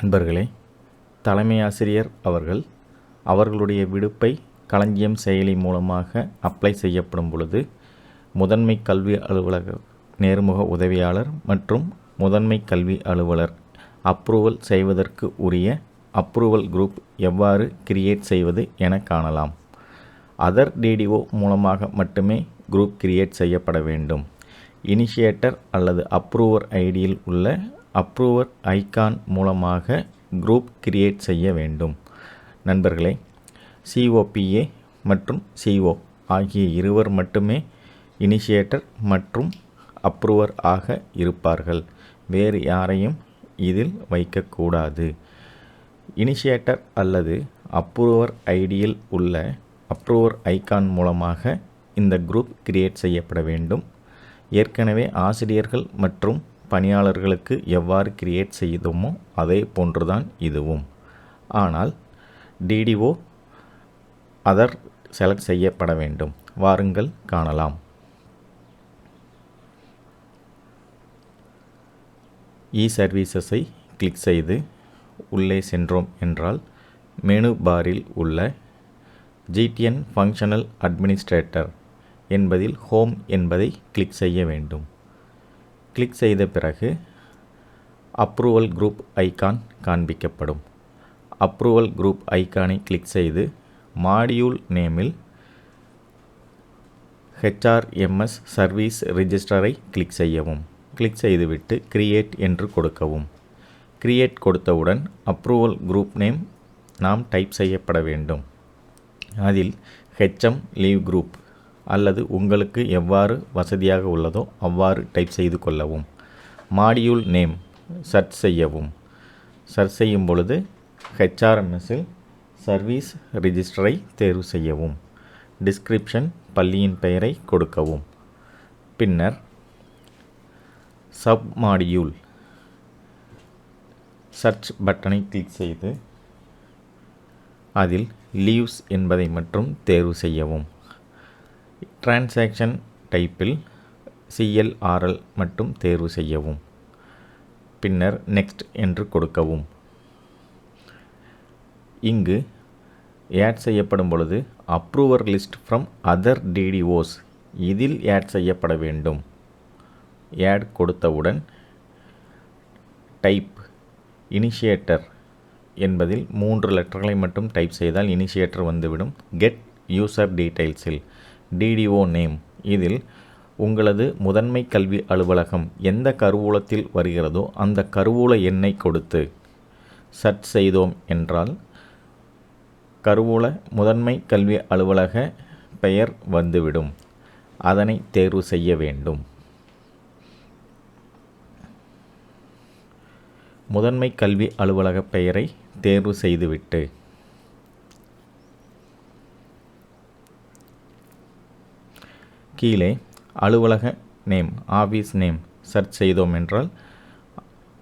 நண்பர்களே தலைமை ஆசிரியர் அவர்கள் அவர்களுடைய விடுப்பை களஞ்சியம் செயலி மூலமாக அப்ளை செய்யப்படும் பொழுது முதன்மை கல்வி அலுவலக நேர்முக உதவியாளர் மற்றும் முதன்மை கல்வி அலுவலர் அப்ரூவல் செய்வதற்கு உரிய அப்ரூவல் குரூப் எவ்வாறு கிரியேட் செய்வது என காணலாம். அதர் டிடிஓ மூலமாக மட்டுமே குரூப் கிரியேட் செய்யப்பட வேண்டும். இனிஷியேட்டர் அல்லது அப்ரூவர் ஐடியில் உள்ள அப்ரூவர் ஐகான் மூலமாக குரூப் கிரியேட் செய்ய வேண்டும். நண்பர்களே சிஓபிஏ மற்றும் சிஓ ஆகிய இருவர் மட்டுமே இனிஷியேட்டர் மற்றும் அப்ரூவர் ஆக இருப்பார்கள். வேறு யாரையும் இதில் வைக்கக்கூடாது. இனிஷியேட்டர் அல்லது அப்ரூவர் ஐடியில் உள்ள அப்ரூவர் ஐகான் மூலமாக இந்த குரூப் கிரியேட் செய்யப்பட வேண்டும். ஏற்கனவே ஆசிரியர்கள் மற்றும் பணியாளர்களுக்கு எவ்வாறு கிரியேட் செய்தோமோ அதே போன்றுதான் இதுவும். ஆனால் டிடிஓ அதர் செலக்ட் செய்யப்பட வேண்டும். வாருங்கள் காணலாம். இ சர்வீசஸை கிளிக் செய்து உள்ளே சென்றோம் என்றால் மெனு பாரில் உள்ள ஜிடிஎன் ஃபங்க்ஷனல் அட்மினிஸ்ட்ரேட்டர் என்பதில் ஹோம் என்பதை கிளிக் செய்ய வேண்டும். கிளிக் செய்த பிறகு அப்ரூவல் குரூப் ஐகான் காண்பிக்கப்படும். அப்ரூவல் குரூப் ஐகானை கிளிக் செய்து மாடியூல் நேமில் ஹெச்ஆர்எம்எஸ் சர்வீஸ் ரிஜிஸ்டரை கிளிக் செய்யவும். கிளிக் செய்துவிட்டு கிரியேட் என்று கொடுக்கவும். கிரியேட் கொடுத்தவுடன் அப்ரூவல் குரூப் நேம் நாம் டைப் செய்யப்பட வேண்டும். அதில் ஹெச்எம் லீவ் குரூப் அல்லது உங்களுக்கு எவ்வாறு வசதியாக உள்ளதோ அவ்வாறு டைப் செய்து கொள்ளவும். மாடியூல் நேம் சர்ச் செய்யவும். சர்ச் செய்யும் பொழுது ஹெச்ஆர்எம்எஸில் சர்வீஸ் ரிஜிஸ்டரை தேர்வு செய்யவும். டிஸ்கிரிப்ஷன் பள்ளியின் பெயரை கொடுக்கவும். பின்னர் சப் மாடியூல் சர்ச் பட்டனை கிளிக் செய்து அதில் லீவ்ஸ் என்பதை மட்டும் தேர்வு செய்யவும். டிரான்சாக்ஷன் டைப்பில் சிஎல்ஆர்எல் மட்டும் தேர்வு செய்யவும். பின்னர் நெக்ஸ்ட் என்று கொடுக்கவும். இங்கு ஆட் செய்யப்படும் பொழுது approver list from other DDOs இதில் ஆட் செய்யப்பட வேண்டும். ஆட் கொடுத்தவுடன் டைப் இனிஷியேட்டர் என்பதில் மூன்று லெட்டர்களை மட்டும் டைப் செய்தால் இனிஷியேட்டர் வந்துவிடும். கெட் யூசர் டீட்டெயில்ஸில் டிடிஓ நேம் இதில் உங்களது முதன்மை கல்வி அலுவலகம் எந்த கருவூலத்தில் வருகிறதோ அந்த கருவூல எண்ணை கொடுத்து சர்ச் செய்தோம் என்றால் கருவூல முதன்மை கல்வி அலுவலக பெயர் வந்துவிடும். அதனை தேர்வு செய்ய வேண்டும். முதன்மை கல்வி அலுவலக பெயரை தேர்வு செய்துவிட்டு கீழே அலுவலக நேம் ஆஃபீஸ் நேம் சர்ச் செய்தோம் என்றால்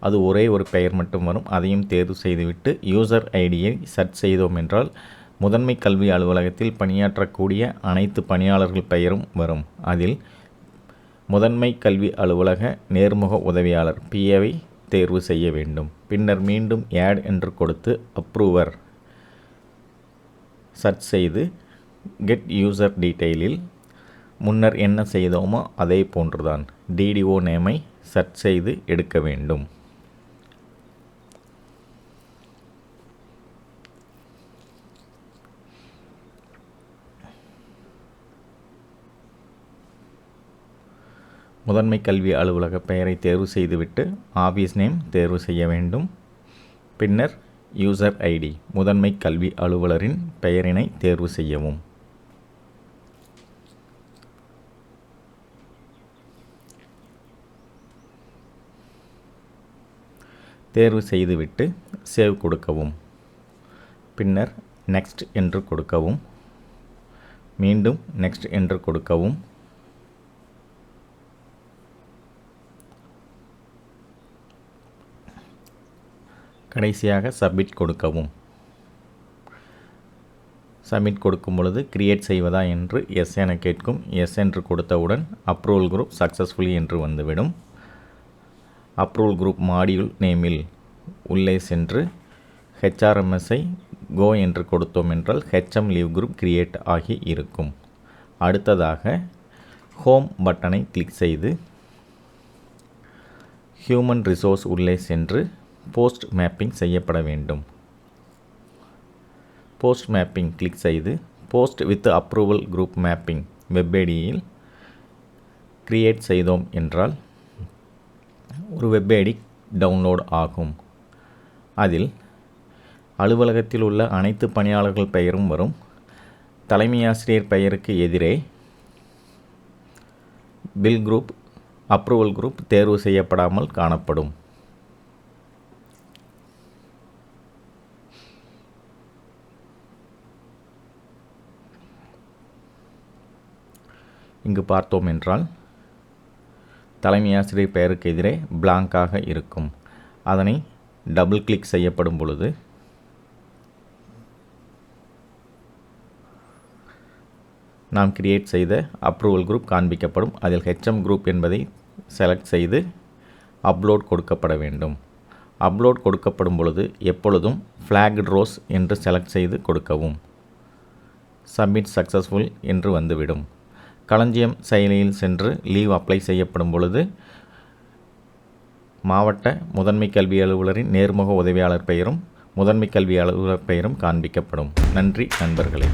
அது ஒரே ஒரு பெயர் மட்டும் வரும். அதையும் தேர்வு செய்துவிட்டு யூசர் ஐடியை சர்ச் செய்தோம் என்றால் முதன்மை கல்வி அலுவலகத்தில் பணியாற்றக்கூடிய அனைத்து பணியாளர்கள் பெயரும் வரும். அதில் முதன்மை கல்வி அலுவலக நேர்முக உதவியாளர் பிஏவை தேர்வு செய்ய வேண்டும். பின்னர் மீண்டும் ஆட் என்று கொடுத்து அப்ரூவர் சர்ச் செய்து கெட் யூசர் டீட்டெயிலில் முன்னர் என்ன செய்தோமோ அதே போன்றுதான். டிடிஓ நேமை சர்ச் செய்து எடுக்க வேண்டும். முதன்மை கல்வி அலுவலக பெயரை தேர்வு செய்துவிட்டு ஆஃபீஸ் நேம் தேர்வு செய்ய வேண்டும். பின்னர் யூசர் ஐடி முதன்மை கல்வி அலுவலரின் பெயரினை தேர்வு செய்யவும். தேர்வு செய்துவிட்டு சேவ் கொடுக்கவும். பின்னர் நெக்ஸ்ட் என்று கொடுக்கவும். மீண்டும் நெக்ஸ்ட் என்று கொடுக்கவும். கடைசியாக சப்மிட் கொடுக்கவும். சப்மிட் கொடுக்கும் பொழுது கிரியேட் செய்வதா என்று எஸ் என கேட்கும். எஸ் என்று கொடுத்தவுடன் அப்ரூவல் குரூப் சக்ஸஸ்ஃபுல்லி என்று வந்துவிடும். அப்ரூவல் குரூப் மாடியூல் நேமில் உள்ளே சென்று ஹெச்ஆர்எம்எஸ்ஐ கோ என்று கொடுத்தோம் என்றால் ஹெச்எம் லீவ் குரூப் கிரியேட் ஆகி இருக்கும். அடுத்ததாக ஹோம் பட்டனை கிளிக் செய்து ஹியூமன் ரிசோர்ஸ் உள்ளே சென்று போஸ்ட் மேப்பிங் செய்யப்பட வேண்டும். போஸ்ட் மேப்பிங் கிளிக் செய்து post with approval group mapping வெப்பேடியில் create செய்தோம் என்றால் ஒரு வெப் ஐடி டவுன்லோட் ஆகும். அதில் அலுவலகத்தில் உள்ள அனைத்து பணியாளர்கள் பெயரும் வரும். தலைமை ஆசிரியர் பெயருக்கு எதிரே பில் குரூப் அப்ரூவல் குரூப் தேர்வு செய்யப்படாமல் காணப்படும். இங்கு பார்த்தோம் என்றால் தலைமை ஆசிரியர் பெயருக்கு எதிரே பிளாங்காக இருக்கும். அதனை டபுள் கிளிக் செய்யப்படும் பொழுது நாம் கிரியேட் செய்த அப்ரூவல் குரூப் காண்பிக்கப்படும். அதில் ஹெச்எம் குரூப் என்பதை செலக்ட் செய்து அப்லோட் கொடுக்கப்பட வேண்டும். அப்லோட் கொடுக்கப்படும் பொழுது எப்பொழுதும் ஃப்ளாக்ட் ரோஸ் என்று செலக்ட் செய்து கொடுக்கவும். சப்மிட் சக்ஸஸ்ஃபுல் என்று வந்துவிடும். களஞ்சியம் செயலியில் சென்று லீவ் அப்ளை செய்யப்படும் பொழுது மாவட்ட முதன்மை கல்வி அலுவலரின் நேர்முக உதவியாளர் பெயரும் முதன்மை கல்வி அலுவலர் பெயரும் காண்பிக்கப்படும். நன்றி நண்பர்களே.